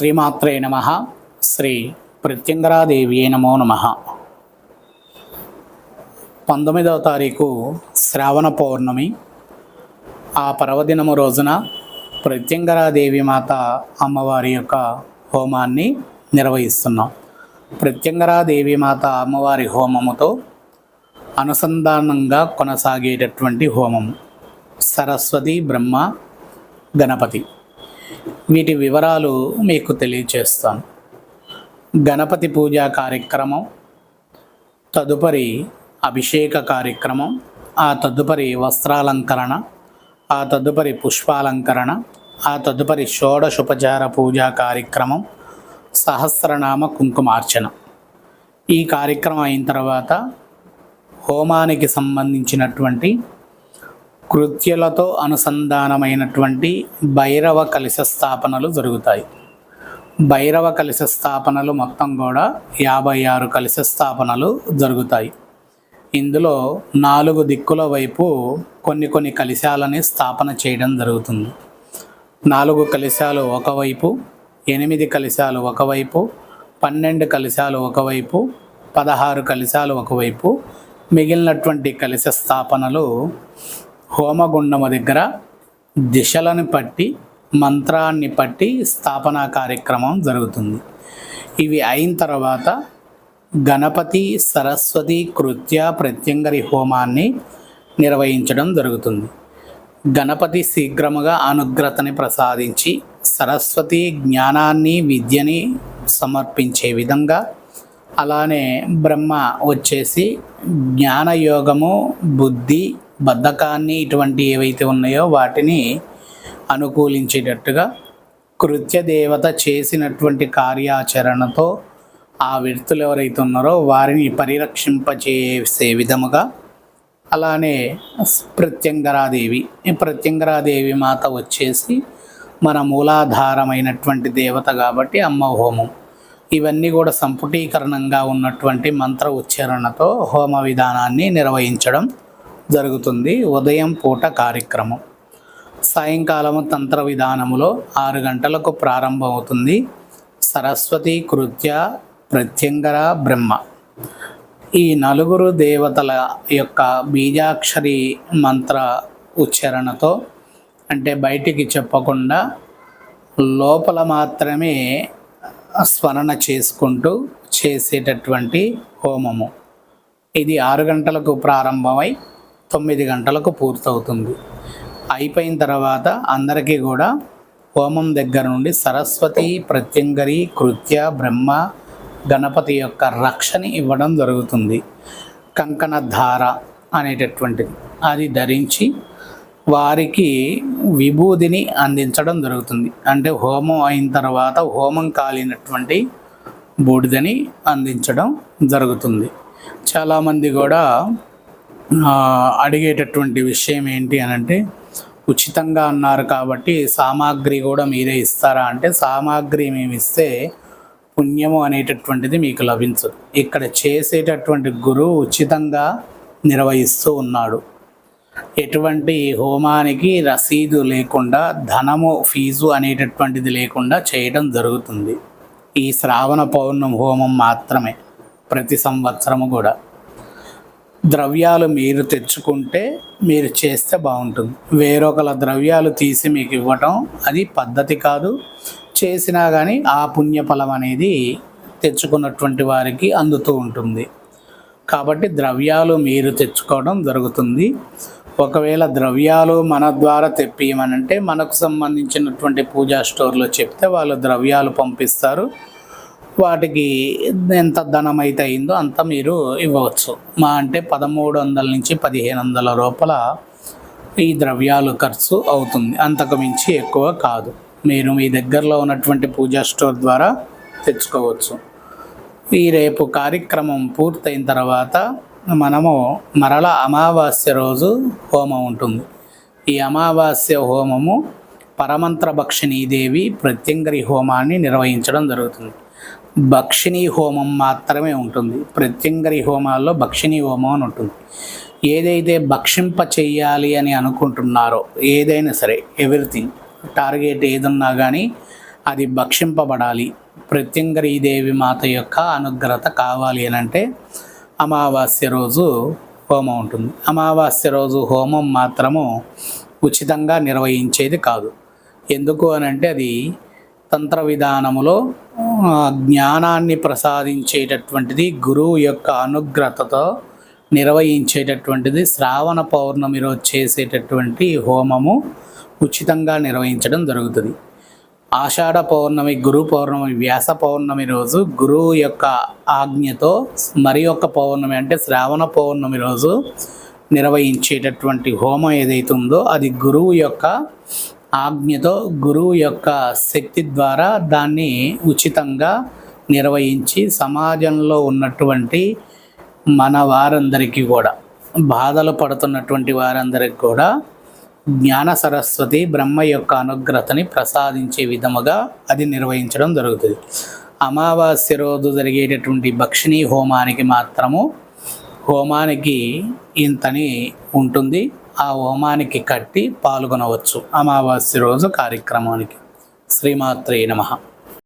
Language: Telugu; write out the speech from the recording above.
శ్రీమాత్రే నమ. శ్రీ ప్రత్యంగరాదేవి నమో నమ. పంతొమ్మిదవ తారీఖు శ్రావణ పౌర్ణమి. ఆ పర్వదినము రోజున ప్రత్యంగరాదేవి మాత అమ్మవారి యొక్క హోమాన్ని నిర్వహిస్తున్నాం. ప్రత్యంగరాదేవి మాత అమ్మవారి హోమముతో అనుసంధానంగా కొనసాగేటటువంటి హోమము సరస్వతి బ్రహ్మ గణపతి. వీటి వివరాలు మీకు తెలియచేస్తాను. గణపతి పూజా కార్యక్రమం తదుపరి అభిషేక కార్యక్రమం ఆ తదుపరి వస్త్రాలంకరణ ఆ తదుపరి పుష్పాలంకరణ ఆ తదుపరి షోడశోపచార పూజా కార్యక్రమం సహస్రనామ కుంకుమార్చన. ఈ కార్యక్రమం అయిన తర్వాత హోమానికి సంబంధించినటువంటి కృత్యులతో అనుసంధానమైనటువంటి భైరవ కలిశ స్థాపనలు జరుగుతాయి. భైరవ కలిశ స్థాపనలు మొత్తం కూడా యాభై ఆరు కలిశ స్థాపనలు జరుగుతాయి. ఇందులో నాలుగు దిక్కుల వైపు కొన్ని కొన్ని కలిశాలని స్థాపన చేయడం జరుగుతుంది. నాలుగు కలిశాలు ఒకవైపు ఎనిమిది కలిశాలు ఒకవైపు పన్నెండు కలిశాలు ఒకవైపు పదహారు కలిశాలు ఒకవైపు మిగిలినటువంటి కలిశ స్థాపనలు హోమగుండము దగ్గర దిశలను పట్టి మంత్రాన్ని పట్టి స్థాపన కార్యక్రమం జరుగుతుంది. ఇవి అయిన తర్వాత గణపతి సరస్వతి కృత్య ప్రత్యంగరి హోమాన్ని నిర్వహించడం జరుగుతుంది. గణపతి శీఘ్రముగా అనుగ్రతని ప్రసాదించి సరస్వతి జ్ఞానాన్ని విద్యని సమర్పించే విధంగా అలానే బ్రహ్మ వచ్చేసి జ్ఞానయోగము బుద్ధి బద్ధకాన్ని ఇటువంటి ఏవైతే ఉన్నాయో వాటిని అనుకూలించేటట్టుగా కృత్య దేవత చేసినటువంటి కార్యాచరణతో ఆ వ్యక్తులు ఎవరైతే ఉన్నారో వారిని పరిరక్షింపచేసే విధముగా అలానే ప్రత్యంగరాదేవి ప్రత్యంగరాదేవి మాత వచ్చేసి మన మూలాధారమైనటువంటి దేవత కాబట్టి అమ్మ హోమం. ఇవన్నీ కూడా సంపుటీకరణంగా ఉన్నటువంటి మంత్ర ఉచ్చారణతో హోమ విధానాన్ని నిర్వహించడం జరుగుతుంది. ఉదయం పూట కార్యక్రమం. సాయంకాలము తంత్ర విధానములో ఆరు గంటలకు ప్రారంభమవుతుంది. సరస్వతి కృత్య ప్రత్యంగర బ్రహ్మ. ఈ నలుగురు దేవతల యొక్క బీజాక్షరి మంత్ర ఉచ్చారణతో అంటే బయటికి చెప్పకుండా లోపల మాత్రమే స్మరణ చేసుకుంటూ చేసేటటువంటి హోమము. ఇది ఆరు గంటలకు ప్రారంభమై తొమ్మిది గంటలకు పూర్తవుతుంది. అయిపోయిన తర్వాత అందరికీ కూడా హోమం దగ్గర నుండి సరస్వతి ప్రత్యంగరి కృత్య బ్రహ్మ గణపతి యొక్క రక్షని ఇవ్వడం జరుగుతుంది. కంకణ ధార అనేటటువంటిది అది ధరించి వారికి విభూదిని అందించడం జరుగుతుంది. అంటే హోమం అయిన తర్వాత హోమం కాలినటువంటి బూడిదని అందించడం జరుగుతుంది. చాలామంది కూడా అడిగేటటువంటి విషయం ఏంటి అని అంటే ఉచితంగా అన్నారు కాబట్టి సామాగ్రి కూడా మీరే ఇస్తారా అంటే సామాగ్రి మేము ఇస్తే పుణ్యము అనేటటువంటిది మీకు లభించదు. ఇక్కడ చేసేటటువంటి గురువు ఉచితంగా నిర్వహిస్తూ ఉన్నాడు. ఎటువంటి హోమానికి రసీదు లేకుండా ధనము ఫీజు అనేటటువంటిది లేకుండా చేయడం జరుగుతుంది. ఈ శ్రావణ పౌర్ణమి హోమం మాత్రమే ప్రతి సంవత్సరము కూడా. ద్రవ్యాలు మీరు తెచ్చుకుంటే మీరు చేస్తే బాగుంటుంది. వేరొకల ద్రవ్యాలు తీసి మీకు ఇవ్వటం అది పద్ధతి కాదు. చేసినా కానీ ఆ పుణ్యఫలం అనేది తెచ్చుకున్నటువంటి వారికి అందుతూ ఉంటుంది. కాబట్టి ద్రవ్యాలు మీరు తెచ్చుకోవడం జరుగుతుంది. ఒకవేళ ద్రవ్యాలు మన ద్వారా తెప్పియమనంటే మనకు సంబంధించినటువంటి పూజా స్టోర్లో చెప్తే వాళ్ళు ద్రవ్యాలు పంపిస్తారు. వాటికి ఎంత ధనం అయితే అయిందో అంత మీరు ఇవ్వవచ్చు. మా అంటే పదమూడు వందల నుంచి పదిహేను వందల లోపల ఈ ద్రవ్యాలు ఖర్చు అవుతుంది. అంతకు మించి ఎక్కువ కాదు. మీరు మీ దగ్గరలో ఉన్నటువంటి పూజా స్టోర్ ద్వారా తెచ్చుకోవచ్చు. ఈ రేపు కార్యక్రమం పూర్తయిన తర్వాత మనము మరల అమావాస్య రోజు హోమం ఉంటుంది. ఈ అమావాస్య హోమము పరమంత్ర భక్షిణీదేవి ప్రత్యంగరి హోమాన్ని నిర్వహించడం జరుగుతుంది. భక్షిణీ హోమం మాత్రమే ఉంటుంది. ప్రత్యంగరి హోమాల్లో భక్షిణీ హోమం అని ఉంటుంది. ఏదైతే భక్షింప చెయ్యాలి అని అనుకుంటున్నారో ఏదైనా సరే ఎవ్రీథింగ్ టార్గెట్ ఏదున్నా కానీ అది భక్షింపబడాలి. ప్రత్యంగరీదేవి మాత యొక్క అనుగ్రత కావాలి అని అంటే అమావాస్య రోజు హోమం ఉంటుంది. అమావాస్య రోజు హోమం మాత్రము ఉచితంగా నిర్వహించేది కాదు. ఎందుకు అని అంటే అది తంత్ర విధానములో జ్ఞానాన్ని ప్రసాదించేటటువంటిది గురువు యొక్క అనుగ్రతతో నిర్వహించేటటువంటిది శ్రావణ పౌర్ణమి రోజు చేసేటటువంటి హోమము ఉచితంగా నిర్వహించడం జరుగుతుంది. ఆషాఢ పౌర్ణమి గురు పౌర్ణమి వ్యాస పౌర్ణమి రోజు గురువు యొక్క ఆజ్ఞతో మరి యొక్క పౌర్ణమి అంటే శ్రావణ పౌర్ణమి రోజు నిర్వహించేటటువంటి హోమం ఏదైతే ఉందో అది గురువు యొక్క ఆజ్ఞతో గురువు యొక్క శక్తి ద్వారా దాన్ని ఉచితంగా నిర్వహించి సమాజంలో ఉన్నటువంటి మన వారందరికీ కూడా బాధలు పడుతున్నటువంటి వారందరికీ కూడా జ్ఞాన సరస్వతి బ్రహ్మ యొక్క అనుగ్రతని ప్రసాదించే విధముగా అది నిర్వహించడం జరుగుతుంది. అమావాస్య రోజు జరిగేటటువంటి భక్షిణీ హోమానికి మాత్రము హోమానికి ఇంతని ఉంటుంది. ఆ హోమానికి కట్టి పాల్గొనవచ్చు. అమావాస్య రోజు కార్యక్రమానికి. శ్రీమాత్రే నమః.